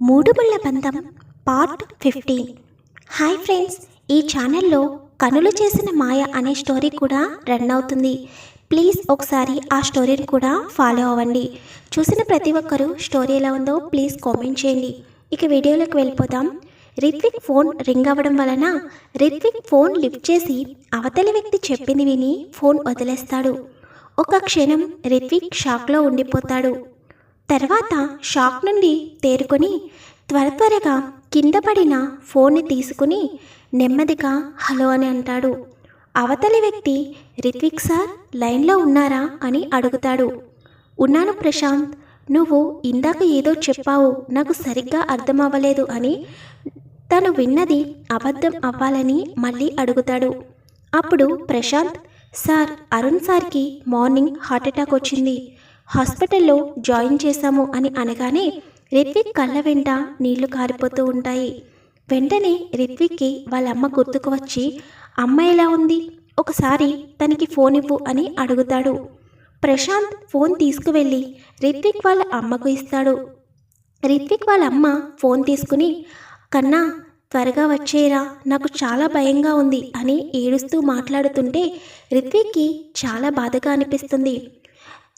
మూడు ముళ్ళ బంధం పార్ట్ ఫిఫ్టీన్ హాయ్ ఫ్రెండ్స్ ఈ ఛానల్లో కనులు చేసిన మాయ అనే స్టోరీ కూడా రన్ అవుతుంది. ప్లీజ్ ఒకసారి ఆ స్టోరీని కూడా ఫాలో అవ్వండి. చూసిన ప్రతి ఒక్కరూ స్టోరీ ఎలా ఉందో ప్లీజ్ కామెంట్ చేయండి. ఇక వీడియోలోకి వెళ్ళిపోదాం. రిత్విక్ ఫోన్ రింగ్ అవ్వడం వలన రిత్విక్ ఫోన్ లిఫ్ట్ చేసి అవతలి వ్యక్తి చెప్పింది విని ఫోన్ వదిలేస్తాడు. ఒక క్షణం రిత్విక్ షాక్లో ఉండిపోతాడు. తర్వాత షాక్ నుండి తేరుకొని త్వర త్వరగా కింద పడిన ఫోన్ని తీసుకుని నెమ్మదిగా హలో అని అంటాడు. అవతలి వ్యక్తి రిత్విక్ సార్ లైన్లో ఉన్నారా? అని అడుగుతాడు. ఉన్నాను ప్రశాంత్ నువ్వు ఇందాక ఏదో చెప్పావు నాకు సరిగ్గా అర్థం అవ్వలేదు అని తను విన్నది అబద్ధం అవ్వాలని మళ్ళీ అడుగుతాడు. అప్పుడు ప్రశాంత్ సార్ అరుణ్ సార్కి మార్నింగ్ హార్ట్అటాక్ వచ్చింది. హాస్పిటల్లో జాయిన్ చేశాము అని అనగానే రిత్విక్ కళ్ళ వెంట నీళ్ళు కారిపోతూ ఉంటాయి. వెంటనే రిత్విక్కి వాళ్ళ అమ్మ గుర్తుకు వచ్చి అమ్మ ఎలా ఉంది? ఒకసారి తనకి ఫోన్ ఇవ్వు అని అడుగుతాడు. ప్రశాంత్ ఫోన్ తీసుకువెళ్ళి రిత్విక్ వాళ్ళ అమ్మకు ఇస్తాడు. రిత్విక్ వాళ్ళ అమ్మ ఫోన్ తీసుకుని కన్నా త్వరగా వచ్చేరా నాకు చాలా భయంగా ఉంది అని ఏడుస్తూ మాట్లాడుతుంటే రిత్విక్కి చాలా బాధగా అనిపిస్తుంది.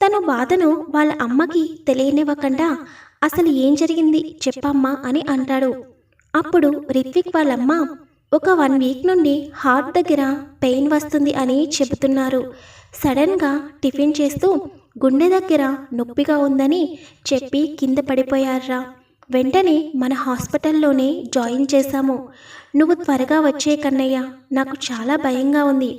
తన బాధను వాళ్ళ అమ్మకి తెలియనివ్వకుండా అసలు ఏం జరిగింది చెప్పమ్మా అని అంటాడు. అప్పుడు రిత్విక్ వాళ్ళమ్మ ఒక వన్ వీక్ నుండి హార్ట్ దగ్గర పెయిన్ వస్తుంది అని చెబుతున్నారు. సడన్గా టిఫిన్ చేస్తూ గుండె దగ్గర నొప్పిగా ఉందని చెప్పి కింద పడిపోయారా వెంటనే మన హాస్పిటల్లోనే జాయిన్ చేశాము. నువ్వు త్వరగా వచ్చే కన్నయ్య నాకు చాలా భయంగా ఉంది.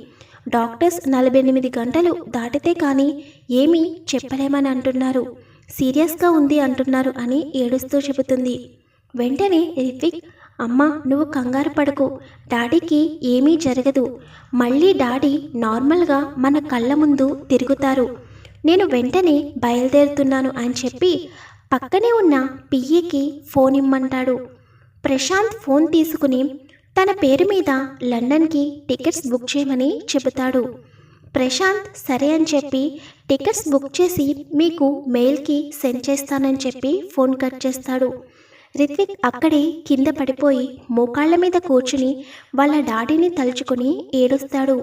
డాక్టర్స్ నలభై ఎనిమిది గంటలు దాటితే కానీ ఏమీ చెప్పలేమని అంటున్నారు. సీరియస్గా ఉంది అంటున్నారు అని ఏడుస్తూ చెబుతుంది. వెంటనే రిత్విక్ అమ్మ నువ్వు కంగారు పడకు. డాడీకి ఏమీ జరగదు. మళ్ళీ డాడీ నార్మల్గా మన కళ్ళ ముందు తిరుగుతారు. నేను వెంటనే బయలుదేరుతున్నాను అని చెప్పి పక్కనే ఉన్న పియ్యకి ఫోన్ ఇమ్మంటాడు. ప్రశాంత్ ఫోన్ తీసుకుని తన పేరు మీద లండన్కి టికెట్స్ బుక్ చేయమని చెబుతాడు. ప్రశాంత్ సరే అని చెప్పి టికెట్స్ బుక్ చేసి మీకు మెయిల్కి సెండ్ చేస్తానని చెప్పి ఫోన్ కట్ చేస్తాడు. రిత్విక్ అక్కడే కింద పడిపోయి మోకాళ్ళ మీద కూర్చుని వాళ్ళ డాడీని తలుచుకుని ఏడుస్తాడు.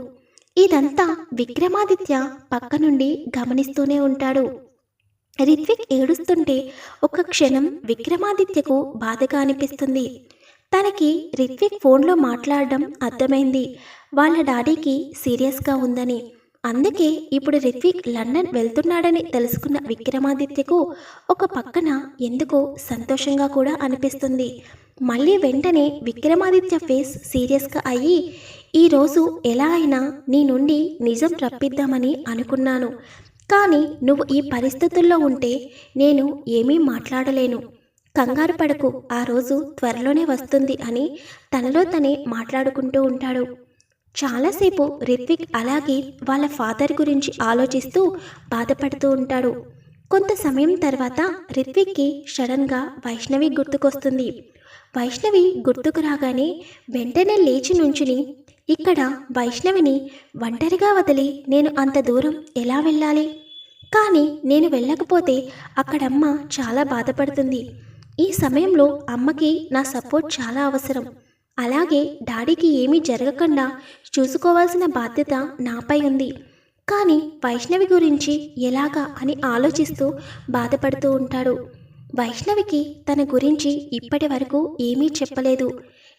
ఇదంతా విక్రమాదిత్య పక్క నుండి గమనిస్తూనే ఉంటాడు. రిత్విక్ ఏడుస్తుంటే ఒక క్షణం విక్రమాదిత్యకు బాధగా అనిపిస్తుంది. తనకి రిత్విక్ ఫోన్లో మాట్లాడడం అర్థమైంది. వాళ్ళ డాడీకి సీరియస్గా ఉందని. అందుకే ఇప్పుడు రిత్విక్ లండన్ వెళ్తున్నాడని తెలుసుకున్న విక్రమాదిత్యకు ఒక పక్కన ఎందుకో సంతోషంగా కూడా అనిపిస్తుంది. మళ్ళీ వెంటనే విక్రమాదిత్య ఫేస్ సీరియస్గా అయ్యి ఈరోజు ఎలా అయినా నీ నుండి నిజం రప్పిద్దామని అనుకున్నాను. కానీ నువ్వు ఈ పరిస్థితుల్లో ఉంటే నేను ఏమీ మాట్లాడలేను. కంగారు పడకు ఆ రోజు త్వరలోనే వస్తుంది అని తనలో తనే మాట్లాడుకుంటూ ఉంటాడు. చాలాసేపు రిత్విక్ అలాగే వాళ్ళ ఫాదర్ గురించి ఆలోచిస్తూ బాధపడుతూ ఉంటాడు. కొంత సమయం తర్వాత రిత్విక్కి సడన్గా వైష్ణవి గుర్తుకొస్తుంది. వైష్ణవి గుర్తుకు రాగానే వెంటనే లేచి నుంచుని ఇక్కడ వైష్ణవిని ఒంటరిగా వదిలి నేను అంత దూరం ఎలా వెళ్ళాలి? కానీ నేను వెళ్ళకపోతే అక్కడమ్మ చాలా బాధపడుతుంది. ఈ సమయంలో అమ్మకి నా సపోర్ట్ చాలా అవసరం. అలాగే డాడీకి ఏమీ జరగకుండా చూసుకోవాల్సిన బాధ్యత నాపై ఉంది. కానీ వైష్ణవి గురించి ఎలాగా అని ఆలోచిస్తూ బాధపడుతూ ఉంటాడు. వైష్ణవికి తన గురించి ఇప్పటి వరకు ఏమీ చెప్పలేదు.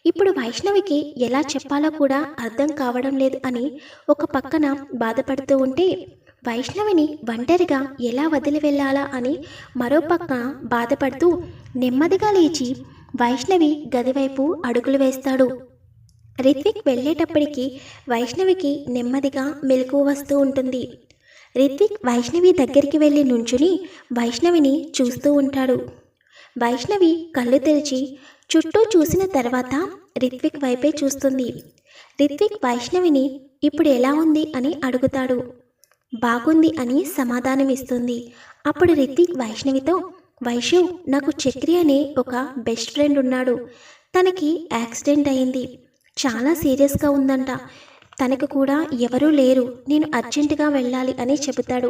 ఇప్పుడు వైష్ణవికి ఎలా చెప్పాలో కూడా అర్థం కావడం లేదు అని ఒక పక్కన బాధపడుతూ ఉంటే వైష్ణవిని ఒంటరిగా ఎలా వదిలి వెళ్ళాలా అని మరోపక్క బాధపడుతూ నెమ్మదిగా లేచి వైష్ణవి గదివైపు అడుగులు వేస్తాడు. రిత్విక్ వెళ్ళేటప్పటికి వైష్ణవికి నెమ్మదిగా మెలకు వస్తూ ఉంటుంది. రిత్విక్ వైష్ణవి దగ్గరికి వెళ్ళి నుంచుని వైష్ణవిని చూస్తూ ఉంటాడు. వైష్ణవి కళ్ళు తెరిచి చుట్టూ చూసిన తర్వాత రిత్విక్ వైపే చూస్తుంది. రిత్విక్ వైష్ణవిని ఇప్పుడు ఎలా ఉంది? అని అడుగుతాడు. బాగుంది అని సమాధానం ఇస్తుంది అప్పుడు రిత్విక్ వైష్ణవితో వైష్ణవ్ నాకు చక్రి అనే ఒక బెస్ట్ ఫ్రెండ్ ఉన్నాడు. తనకి యాక్సిడెంట్ అయింది. చాలా సీరియస్గా ఉందంట. తనకు కూడా ఎవరూ లేరు. నేను అర్జెంటుగా వెళ్ళాలి అని చెబుతాడు.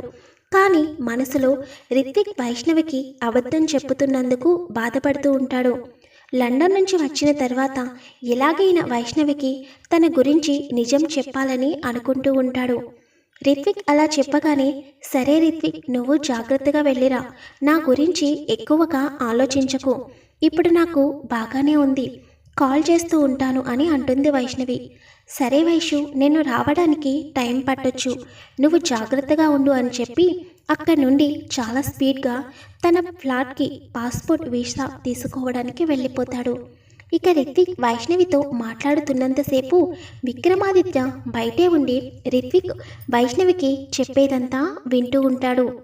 కానీ మనసులో రిత్విక్ వైష్ణవికి అబద్ధం చెప్పుతున్నందుకు బాధపడుతూ ఉంటాడు. లండన్ నుంచి వచ్చిన తర్వాత ఎలాగైనా వైష్ణవికి తన గురించి నిజం చెప్పాలని అనుకుంటూ ఉంటాడు. రిత్విక్ అలా చెప్పగానే సరే రిత్విక్ నువ్వు జాగ్రత్తగా వెళ్ళిరా. నా గురించి ఎక్కువగా ఆలోచించకు. ఇప్పుడు నాకు బాగానే ఉంది. కాల్ చేస్తూ ఉంటాను అని అంటుంది వైష్ణవి. సరే వైషు నేను రావడానికి టైం పట్టొచ్చు. నువ్వు జాగ్రత్తగా ఉండు అని చెప్పి అక్కడి నుండి చాలా స్పీడ్గా తన ఫ్లాట్కి పాస్పోర్ట్ వీసా తీసుకోవడానికి వెళ్ళిపోతాడు. ఇక రిత్విక్ వైష్ణవితో మాట్లాడుతున్నంతసేపు విక్రమాదిత్య బయటే ఉండి రిత్విక్ వైష్ణవికి చెప్పేదంతా వింటూ ఉంటాడు.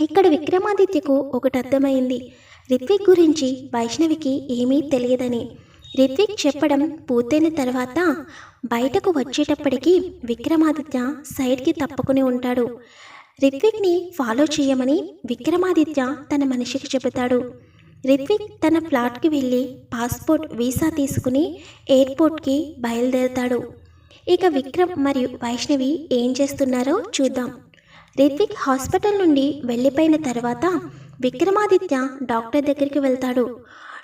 ఇక్కడ విక్రమాదిత్యకు ఒకటి అర్థమైంది. రిత్విక్ గురించి వైష్ణవికి ఏమీ తెలియదని. రిత్విక్ చెప్పడం పూర్తయిన తర్వాత బయటకు వచ్చేటప్పటికి విక్రమాదిత్య సైడ్కి తప్పుకుని ఉంటాడు. రిత్విక్ని ఫాలో చేయమని విక్రమాదిత్య తన మనిషికి చెబుతాడు. రిత్విక్ తన ఫ్లాట్కి వెళ్ళి పాస్పోర్ట్ వీసా తీసుకుని ఎయిర్పోర్ట్కి బయలుదేరుతాడు. ఇక విక్రమ్ మరియు వైష్ణవి ఏం చేస్తున్నారో చూద్దాం. రిత్విక్ హాస్పిటల్ నుండి వెళ్ళిపోయిన తర్వాత విక్రమాదిత్య డాక్టర్ దగ్గరికి వెళ్తాడు.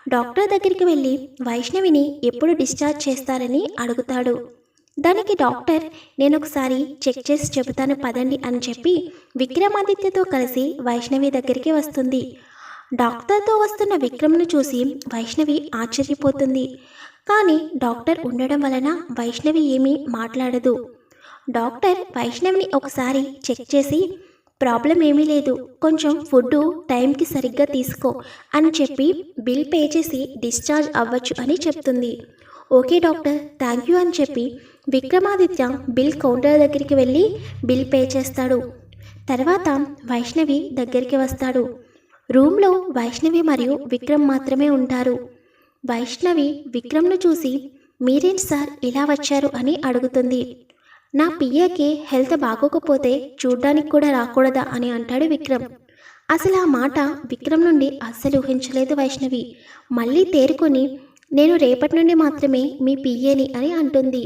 డాక్టర్ దగ్గరికి వెళ్ళి వైష్ణవిని ఎప్పుడు డిశ్చార్జ్ చేస్తారని అడుగుతాడు. దానికి డాక్టర్ నేను ఒకసారి చెక్ చేసి చెబుతాను పదండి అని చెప్పి విక్రమాదిత్యతో కలిసి వైష్ణవి దగ్గరికి వస్తుంది. డాక్టర్తో వస్తున్న విక్రమ్ను చూసి వైష్ణవి ఆశ్చర్యపోతుంది. కానీ డాక్టర్ ఉండడం వలన వైష్ణవి ఏమీ మాట్లాడదు. డాక్టర్ వైష్ణవిని ఒకసారి చెక్ చేసి ప్రాబ్లం ఏమీ లేదు. కొంచెం ఫుడ్ టైంకి సరిగ్గా తీసుకో అని చెప్పి బిల్ పే చేసి డిశ్చార్జ్ అవ్వచ్చు అని చెప్తుంది. ఓకే డాక్టర్ థ్యాంక్ యూ అని చెప్పి విక్రమాదిత్య బిల్ కౌంటర్ దగ్గరికి వెళ్ళి బిల్ పే చేస్తాడు. తర్వాత వైష్ణవి దగ్గరికి వస్తాడు. రూమ్లో వైష్ణవి మరియు విక్రమ్ మాత్రమే ఉంటారు. వైష్ణవి విక్రమ్ను చూసి మీరేంటి సార్ ఇలా వచ్చారు? అని అడుగుతుంది. నా పియ్యకి హెల్త్ బాగోకపోతే చూడ్డానికి కూడా రాకూడదా? అని అంటాడు విక్రమ్. అసలు ఆ మాట విక్రమ్ నుండి అస్సలు ఊహించలేదు వైష్ణవి. మళ్ళీ తేరుకొని నేను రేపటి నుండి మాత్రమే మీ పియ్యని అని అంటుంది.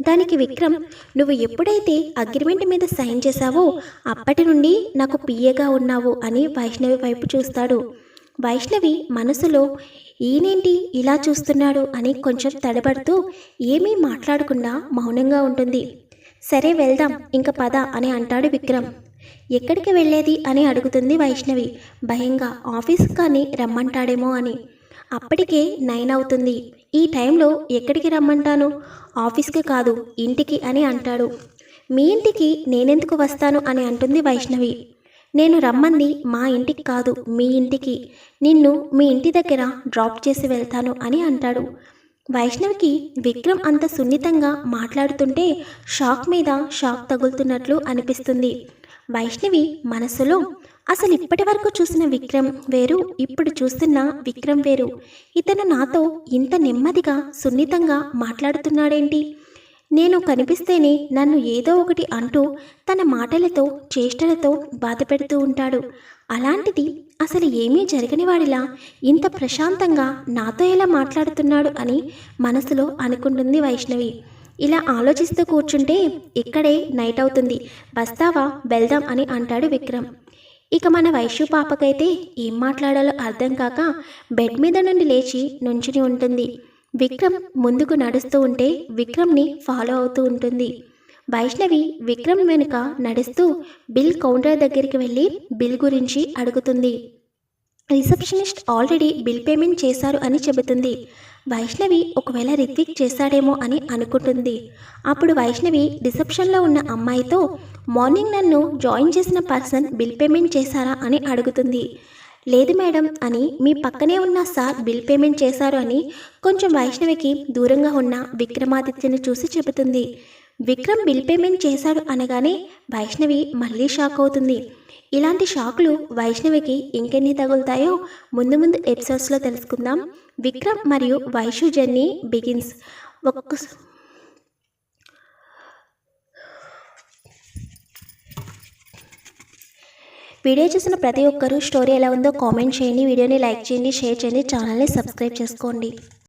దానికి విక్రమ్ నువ్వు ఎప్పుడైతే అగ్రిమెంట్ మీద సైన్ చేశావో అప్పటి నుండి నాకు పియ్యగా ఉన్నావు అని వైష్ణవి వైపు చూస్తాడు. వైష్ణవి మనసులో ఈయనేంటి ఇలా చూస్తున్నాడు అని కొంచెం తడబడుతూ ఏమీ మాట్లాడకుండా మౌనంగా ఉంటుంది. సరే వెళ్దాం ఇంక పద అని అంటాడు విక్రమ్. ఎక్కడికి వెళ్ళేది? అని అడుగుతుంది వైష్ణవి. భయంగా ఆఫీస్ కానీ రమ్మంటాడేమో అని. అప్పటికే నైన్ అవుతుంది. ఈ టైంలో ఎక్కడికి రమ్మంటాను? ఆఫీస్కి కాదు ఇంటికి అని అంటాడు. మీ ఇంటికి నేనెందుకు వస్తాను అని అంటుంది వైష్ణవి. నేను రమ్మంది మా ఇంటికి కాదు మీ ఇంటికి. నిన్ను మీ ఇంటి దగ్గర డ్రాప్ చేసి వెళ్తాను అని అంటాడు. వైష్ణవికి విక్రమ్ అంత సున్నితంగా మాట్లాడుతుంటే షాక్ మీద షాక్ తగులుతున్నట్లు అనిపిస్తుంది. వైష్ణవి మనసులో అసలు ఇప్పటి వరకు చూసిన విక్రమ్ వేరు ఇప్పుడు చూస్తున్న విక్రమ్ వేరు. ఇతను నాతో ఇంత నెమ్మదిగా సున్నితంగా మాట్లాడుతున్నాడేంటి? నేను కనిపిస్తేనే నన్ను ఏదో ఒకటి అంటూ తన మాటలతో చేష్టలతో బాధ పెడుతూ ఉంటాడు. అలాంటిది అసలు ఏమీ జరగని వాడిలా ఇంత ప్రశాంతంగా నాతో ఎలా మాట్లాడుతున్నాడు అని మనసులో అనుకుంటుంది వైష్ణవి. ఇలా ఆలోచిస్తూ కూర్చుంటే ఇక్కడే నైట్ అవుతుంది. వస్తావా? వెళ్దాం అని అంటాడు విక్రమ్. ఇక మన వైశ్యు పాపకైతే ఏం మాట్లాడాలో అర్థం కాక బెడ్ మీద నుండి లేచి నుంచుని ఉంటుంది. విక్రమ్ ముందుకు నడుస్తూ ఉంటే విక్రమ్ని ఫాలో అవుతూ ఉంటుంది. వైష్ణవి విక్రమ్ వెనుక నడుస్తూ బిల్ కౌంటర్ దగ్గరికి వెళ్ళి బిల్ గురించి అడుగుతుంది. రిసెప్షనిస్ట్ ఆల్రెడీ బిల్ పేమెంట్ చేశారు అని చెబుతుంది. వైష్ణవి ఒకవేళ రిత్విక్ చేశాడేమో అని అనుకుంటుంది. అప్పుడు వైష్ణవి రిసెప్షన్లో ఉన్న అమ్మాయితో మార్నింగ్ నన్ను జాయిన్ చేసిన పర్సన్ బిల్ పేమెంట్ చేశారా? అని అడుగుతుంది. లేదు మేడం అని మీ పక్కనే ఉన్న సార్ బిల్ పేమెంట్ చేశారు అని కొంచెం వైష్ణవికి దూరంగా ఉన్న విక్రమాదిత్యని చూసి చెబుతుంది. విక్రమ్ బిల్ పేమెంట్ చేశాడు అనగానే వైష్ణవి మళ్ళీ షాక్ అవుతుంది. ఇలాంటి షాక్లు వైష్ణవికి ఇంకెన్ని తగులుతాయో ముందు ముందు ఎపిసోడ్స్లో తెలుసుకుందాం. విక్రమ్ మరియు వైషు జర్నీ బిగిన్స్. ఒక్క వీడియో చూసిన ప్రతి ఒక్కరూ స్టోరీ ఎలా ఉందో కామెంట్ చేయండి. వీడియోని లైక్ చేయండి షేర్ చేయండి ఛానల్ని సబ్స్క్రైబ్ చేసుకోండి.